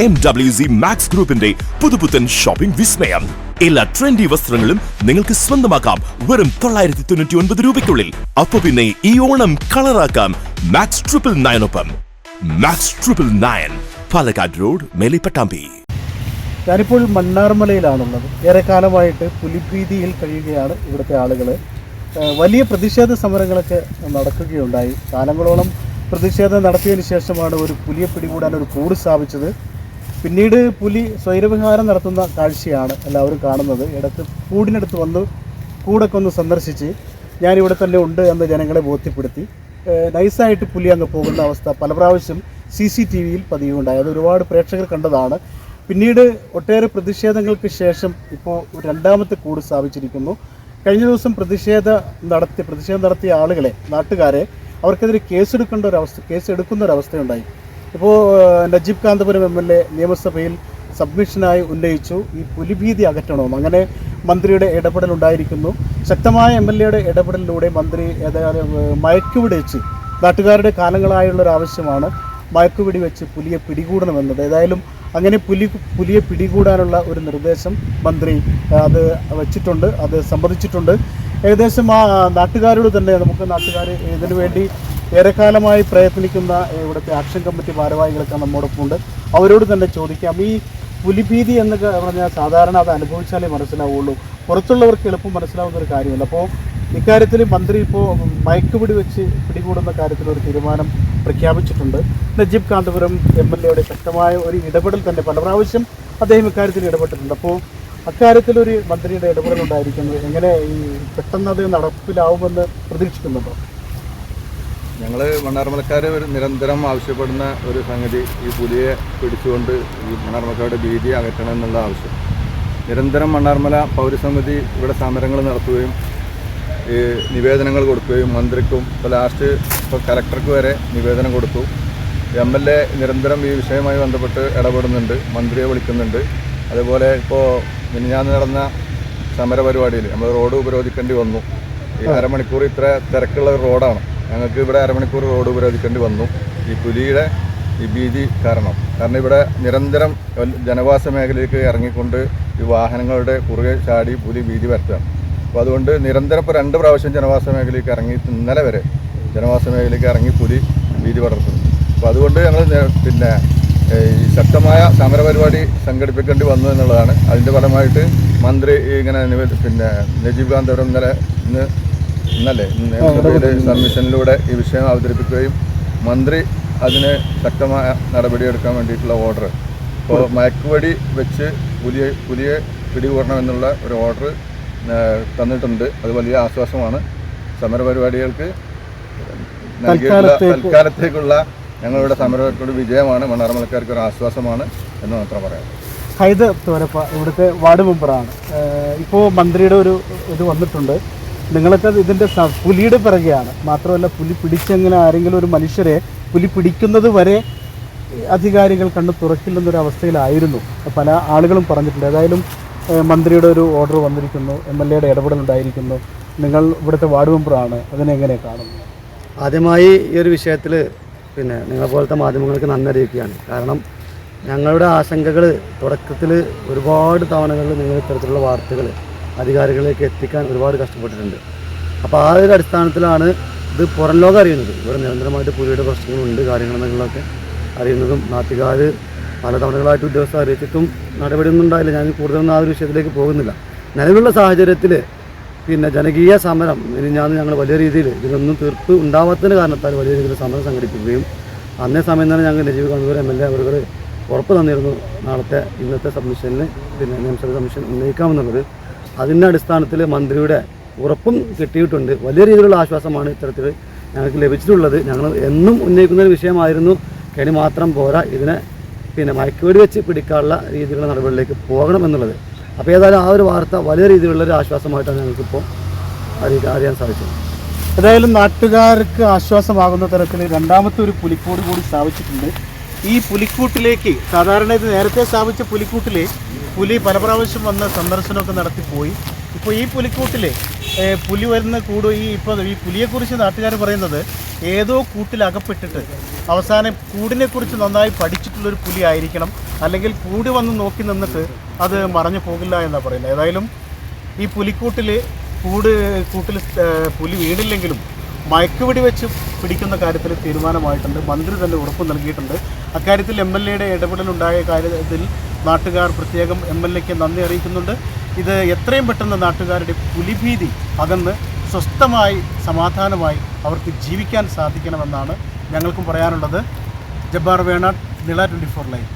M W C max ഗ്രൂപ്പിന്റെ പുതുപുത്തൻ shopping വിസ്മയം. എല്ലാ ട്രെൻഡി വസ്ത്രങ്ങളും നിങ്ങൾക്ക് സ്വന്തമാക്കാം. വെറും തൊള്ളായിരത്തി തൊണ്ണൂറ്റി ഒൻപത് രൂപയ്ക്കുള്ളിൽ. അപ്പൊ പിന്നെ ഈ ഓണം കളറാക്കാം max triple നയനൊപ്പം max triple nine Palakkad road Melipattambi. ഞാനിപ്പോൾ മണ്ണാർമലയിലാണുള്ളത്. ഏറെക്കാലമായിട്ട് പുലിഭീതിയിൽ കഴിയുകയാണ് ഇവിടുത്തെ ആളുകൾ വലിയ പ്രതിഷേധ സമരങ്ങളൊക്കെ നടക്കുകയുണ്ടായി. കാലങ്ങളോളം പ്രതിഷേധം നടത്തിയതിന് ശേഷമാണ് ഒരു പുലിയെ പിടികൂടാൻ ഒരു കൂട് സ്ഥാപിച്ചത്. പിന്നീട് പുലി സ്വൈരവിഹാരം നടത്തുന്ന കാഴ്ചയാണ് എല്ലാവരും കാണുന്നത്. ഇടത്ത് കൂടിനടുത്ത് വന്ന് കൂടൊക്കെ ഒന്ന് സന്ദർശിച്ച് ഞാനിവിടെ തന്നെ ഉണ്ട് എന്ന് ജനങ്ങളെ ബോധ്യപ്പെടുത്തി. നൈസായിട്ട് പുലി അങ്ങ് പോകുന്ന അവസ്ഥ പല പ്രാവശ്യം സി സി ടി വിയിൽ പതിവുണ്ടായി. അത് ഒരുപാട് പ്രേക്ഷകർ കണ്ടതാണ്. പിന്നീട് ഒട്ടേറെ പ്രതിഷേധങ്ങൾക്ക് ശേഷം ഇപ്പോൾ രണ്ടാമത്തെ കൂട് സ്ഥാപിച്ചിരിക്കുന്നു. കഴിഞ്ഞ ദിവസം പ്രതിഷേധ നടത്തി പ്രതിഷേധം നടത്തിയ ആളുകളെ നാട്ടുകാരെ അവർക്കെതിരെ കേസെടുക്കേണ്ട ഒരു അവസ്ഥ കേസ് എടുക്കുന്ന ഒരു അവസ്ഥയുണ്ടായി. ഇപ്പോൾ Najeeb Kanthapuram M L A നിയമസഭയിൽ സബ്മിഷനായി ഉന്നയിച്ചു. ഈ പുലിഭീതി അകറ്റണമെന്ന്. അങ്ങനെ മന്ത്രിയുടെ ഇടപെടൽ ഉണ്ടായിരിക്കുന്നു. ശക്തമായ എം എൽ എയുടെ ഇടപെടലിലൂടെ മന്ത്രി ഏതായാലും മയക്കുവിടിച്ച് നാട്ടുകാരുടെ കാലങ്ങളായുള്ളൊരു ആവശ്യമാണ്. മയക്കുപിടി വെച്ച് പുലിയെ പിടികൂടണമെന്നത്. ഏതായാലും അങ്ങനെ പുലി പുലിയെ പിടികൂടാനുള്ള ഒരു നിർദ്ദേശം മന്ത്രി അത് വച്ചിട്ടുണ്ട്. അത് സമ്മതിച്ചിട്ടുണ്ട്. ഏകദേശം ആ നാട്ടുകാരോട് തന്നെ നമുക്ക് നാട്ടുകാർ ഇതിനു വേണ്ടി ഏറെക്കാലമായി പ്രയത്നിക്കുന്ന ഇവിടുത്തെ ആക്ഷൻ കമ്മിറ്റി ഭാരവാഹികളൊക്കെ നമ്മോടൊപ്പം ഉണ്ട് അവരോട് തന്നെ ചോദിക്കാം. ഈ പുലിഭീതി എന്ന് പറഞ്ഞാൽ സാധാരണ അത് അനുഭവിച്ചാലേ മനസ്സിലാവുള്ളൂ. പുറത്തുള്ളവർക്ക് എളുപ്പം മനസ്സിലാവുന്ന ഒരു കാര്യമല്ല. അപ്പോൾ ഇക്കാര്യത്തിൽ മന്ത്രി ഇപ്പോൾ മയക്കുപിടി വെച്ച് പിടികൂടുന്ന കാര്യത്തിൽ ഒരു തീരുമാനം പ്രഖ്യാപിച്ചിട്ടുണ്ട്. നജീബ് കാന്തപുരം എം എൽ എയുടെ ശക്തമായ ഒരു ഇടപെടൽ തന്നെ പല പ്രാവശ്യം അദ്ദേഹം ഇക്കാര്യത്തിൽ ഇടപെട്ടിട്ടുണ്ട്. അപ്പോൾ അക്കാര്യത്തിൽ ഒരു മന്ത്രിയുടെ ഇടപെടൽ ഉണ്ടായിരിക്കുന്നത് എങ്ങനെ ഈ പെട്ടെന്ന് അത് നടപ്പിലാവുമെന്ന് പ്രതീക്ഷിക്കുന്നുണ്ടോ? ഞങ്ങൾ മണ്ണാർമലക്കാർ നിരന്തരം ആവശ്യപ്പെടുന്ന ഒരു സംഗതി ഈ പുലിയെ പിടിച്ചുകൊണ്ട് ഈ മണ്ണാർമലക്കാരുടെ ഭീതി അകറ്റണം എന്നുള്ള ആവശ്യം. നിരന്തരം മണ്ണാർമല പൗരസമിതി ഇവിടെ സമരങ്ങൾ നടത്തുകയും ഈ നിവേദനങ്ങൾ കൊടുക്കുകയും മന്ത്രിക്കും ഇപ്പോൾ ലാസ്റ്റ് ഇപ്പോൾ കലക്ടർക്ക് വരെ നിവേദനം കൊടുത്തു. എം എൽ എ നിരന്തരം ഈ വിഷയവുമായി ബന്ധപ്പെട്ട് ഇടപെടുന്നുണ്ട് മന്ത്രിയെ വിളിക്കുന്നുണ്ട്. അതുപോലെ ഇപ്പോൾ മിനിഞ്ഞാന്ന് നടന്ന സമരപരിപാടിയിൽ നമ്മൾ റോഡ് ഉപരോധിക്കേണ്ടി വന്നു. ഈ അരമണിക്കൂർ ഇത്ര തിരക്കുള്ള റോഡാണ്. ഞങ്ങൾക്ക് ഇവിടെ അരമണിക്കൂർ റോഡ് ഉപരോധിക്കേണ്ടി വന്നു. ഈ പുലിയുടെ ഈ ഭീതി കാരണം. കാരണം ഇവിടെ നിരന്തരം ജനവാസ മേഖലയിലേക്ക് ഇറങ്ങിക്കൊണ്ട് ഈ വാഹനങ്ങളുടെ കുറുകെ ചാടി പുലി ഭീതി വരുത്തുകയാണ് അപ്പോൾ അതുകൊണ്ട് നിരന്തരം ഇപ്പോൾ രണ്ട് പ്രാവശ്യം ജനവാസ മേഖലയിലേക്ക് ഇറങ്ങി ഇന്നലെ വരെ ജനവാസ മേഖലയിലേക്ക് ഇറങ്ങി പുലി ഭീതി പടർത്തുന്നു. അപ്പോൾ അതുകൊണ്ട് ഞങ്ങൾ പിന്നെ ഈ ശക്തമായ സമരപരിപാടി സംഘടിപ്പിക്കേണ്ടി വന്നു എന്നുള്ളതാണ്. അതിന്റെ ഫലമായിട്ട് മന്ത്രി ഇങ്ങനെ പിന്നെ നജീബ് കാന്തപുരം ഇന്നലെ ഇന്ന് ഇന്നല്ലേ? നിയമസഭയിലെ സബ്മിഷനിലൂടെ ഈ വിഷയം അവതരിപ്പിക്കുകയും മന്ത്രി അതിന് ശക്തമായ നടപടിയെടുക്കാൻ വേണ്ടിയിട്ടുള്ള ഓർഡർ ഇപ്പോൾ മയക്കുവടി വെച്ച് പുലിയെ പുലിയെ പിടികൂടണമെന്നുള്ള ഒരു ഓർഡർ തന്നിട്ടുണ്ട്. അത് വലിയ ആശ്വാസമാണ്. സമരപരിപാടികൾക്ക് തൽക്കാലത്തേക്കുള്ള ഞങ്ങളുടെ സമരത്തോട് വിജയമാണ്. മണ്ണാറമലക്കാർക്ക് ഒരു ആശ്വാസമാണ് എന്ന് മാത്രം പറയാം. ഹൈദർ തോരപ്പ ഇവിടുത്തെ വാർഡ് മെമ്പറാണ് ഇപ്പോൾ മന്ത്രിയുടെ ഒരു ഇത് വന്നിട്ടുണ്ട്. നിങ്ങളൊക്കെ ഇതിന്റെ പുലിയുടെ പിറകെയാണ്. മാത്രമല്ല പുലി പിടിച്ചെങ്ങനെ ആരെങ്കിലും ഒരു മനുഷ്യരെ പുലി പിടിക്കുന്നത് വരെ അധികാരികൾ കണ്ണ് തുറക്കില്ലെന്നൊരു അവസ്ഥയിലായിരുന്നു പല ആളുകളും പറഞ്ഞിട്ടുണ്ട്. ഏതായാലും മന്ത്രിയുടെ ഒരു ഓർഡർ വന്നിരിക്കുന്നു. എം എൽ എയുടെ ഇടപെടലുണ്ടായിരിക്കുന്നു നിങ്ങൾ ഇവിടുത്തെ വാർഡ് മെമ്പറാണ്. അതിനെങ്ങനെ കാണുന്നു? ആദ്യമായി ഈ ഒരു വിഷയത്തിൽ പിന്നെ നിങ്ങളെ പോലത്തെ മാധ്യമങ്ങൾക്ക് നന്ദി അറിയിക്കുകയാണ്. കാരണം ഞങ്ങളുടെ ആശങ്കകൾ തുടക്കത്തിൽ ഒരുപാട് തവണകളിൽ നിങ്ങൾ ഇത്തരത്തിലുള്ള വാർത്തകൾ അധികാരികളിലേക്ക് എത്തിക്കാൻ ഒരുപാട് കഷ്ടപ്പെട്ടിട്ടുണ്ട്. അപ്പോൾ ആ ഒരു അടിസ്ഥാനത്തിലാണ് ഇത് പുറം ലോകം അറിയുന്നത്. ഇവിടെ നിരന്തരമായിട്ട് പുലിയുടെ പ്രശ്നങ്ങളുണ്ട് കാര്യങ്ങളെന്നുള്ളതൊക്കെ അറിയുന്നതും നാട്ടുകാർ പല തവണകളായിട്ട് ഉദ്യോഗസ്ഥർ അറിയിച്ചിട്ടും നടപടിയൊന്നും ഉണ്ടായില്ല. ഞാൻ കൂടുതലൊന്നും ആ ഒരു വിഷയത്തിലേക്ക് പോകുന്നില്ല. നിലവിലുള്ള സാഹചര്യത്തിൽ പിന്നെ ജനകീയ സമരം ഇനി ഞാൻ ഞങ്ങൾ വലിയ രീതിയിൽ ഇതിനൊന്നും തീർപ്പ് ഉണ്ടാവാത്തതിന് കാരണത്താൽ വലിയ രീതിയിൽ സമരം സംഘടിപ്പിക്കുകയും അന്നേ സമയം തന്നെ ഞങ്ങൾ Najeeb Kannur M L A അവർ ഉറപ്പ് തന്നിരുന്നു. നാളത്തെ ഇന്നത്തെ സബ്മിഷനിൽ പിന്നെ നിയമസഭ സബ്മിഷൻ ഉന്നയിക്കാമെന്നുള്ളത് അതിന്റെ അടിസ്ഥാനത്തിൽ മന്ത്രിയുടെ ഉറപ്പും കിട്ടിയിട്ടുണ്ട്. വലിയ രീതിയിലുള്ള ആശ്വാസമാണ് ഇത്തരത്തിൽ ഞങ്ങൾക്ക് ലഭിച്ചിട്ടുള്ളത്. ഞങ്ങൾ എന്നും ഉന്നയിക്കുന്ന ഒരു വിഷയമായിരുന്നു. കെണി മാത്രം പോരാ. ഇതിനെ പിന്നെ മയക്കുവേടി വെച്ച് പിടിക്കാനുള്ള രീതിയിലുള്ള നടപടികളിലേക്ക് പോകണം എന്നുള്ളത്. അപ്പോൾ ഏതായാലും ആ ഒരു വാർത്ത വലിയ രീതിയിലുള്ള ഒരു ആശ്വാസമായിട്ടാണ് ഞങ്ങൾക്കിപ്പോൾ അറിയാൻ സാധിച്ചത്. ഏതായാലും നാട്ടുകാർക്ക് ആശ്വാസമാകുന്ന തരത്തിൽ രണ്ടാമത്തെ ഒരു പുലിക്കോട് കൂടി സ്ഥാപിച്ചിട്ടുണ്ട്. ഈ പുലിക്കൂട്ടിലേക്ക് സാധാരണ ഇത് നേരത്തെ സ്ഥാപിച്ച പുലിക്കൂട്ടിൽ പുലി പല പ്രാവശ്യം വന്ന് സന്ദർശനമൊക്കെ നടത്തിപ്പോയി ഇപ്പോൾ ഈ പുലിക്കൂട്ടിൽ പുലി വരുന്ന കൂടു ഈ ഇപ്പോൾ ഈ പുലിയെക്കുറിച്ച് നാട്ടുകാർ പറയുന്നത് ഏതോ കൂട്ടിൽ അകപ്പെട്ടിട്ട് അവസാനം കൂടിനെക്കുറിച്ച് നന്നായി പഠിച്ചിട്ടുള്ളൊരു പുലി ആയിരിക്കണം. അല്ലെങ്കിൽ കൂട് വന്ന് നോക്കി നിന്നിട്ട് അത് മറഞ്ഞു പോകില്ല എന്നാണ് പറയുന്നത്. ഏതായാലും ഈ പുലിക്കൂട്ടിൽ കൂട് കൂട്ടിൽ പുലി വീണില്ലെങ്കിലും മയക്കുവെടി വെച്ച് പിടിക്കുന്ന കാര്യത്തിൽ തീരുമാനമായിട്ടുണ്ട്. മന്ത്രി തന്നെ ഉറപ്പ് നൽകിയിട്ടുണ്ട്. അക്കാര്യത്തിൽ എം എൽ എയുടെ ഇടപെടലുണ്ടായ കാര്യത്തിൽ നാട്ടുകാർ പ്രത്യേകം എം എൽ എക്ക് നന്ദി അറിയിക്കുന്നുണ്ട്. ഇത് എത്രയും പെട്ടെന്ന് നാട്ടുകാരുടെ പുലിഭീതി അകന്ന് സ്വസ്ഥമായി സമാധാനമായി അവർക്ക് ജീവിക്കാൻ സാധിക്കണമെന്നാണ് ഞങ്ങൾക്കും പറയാനുള്ളത്. Jabbar Venad Nila twenty four live.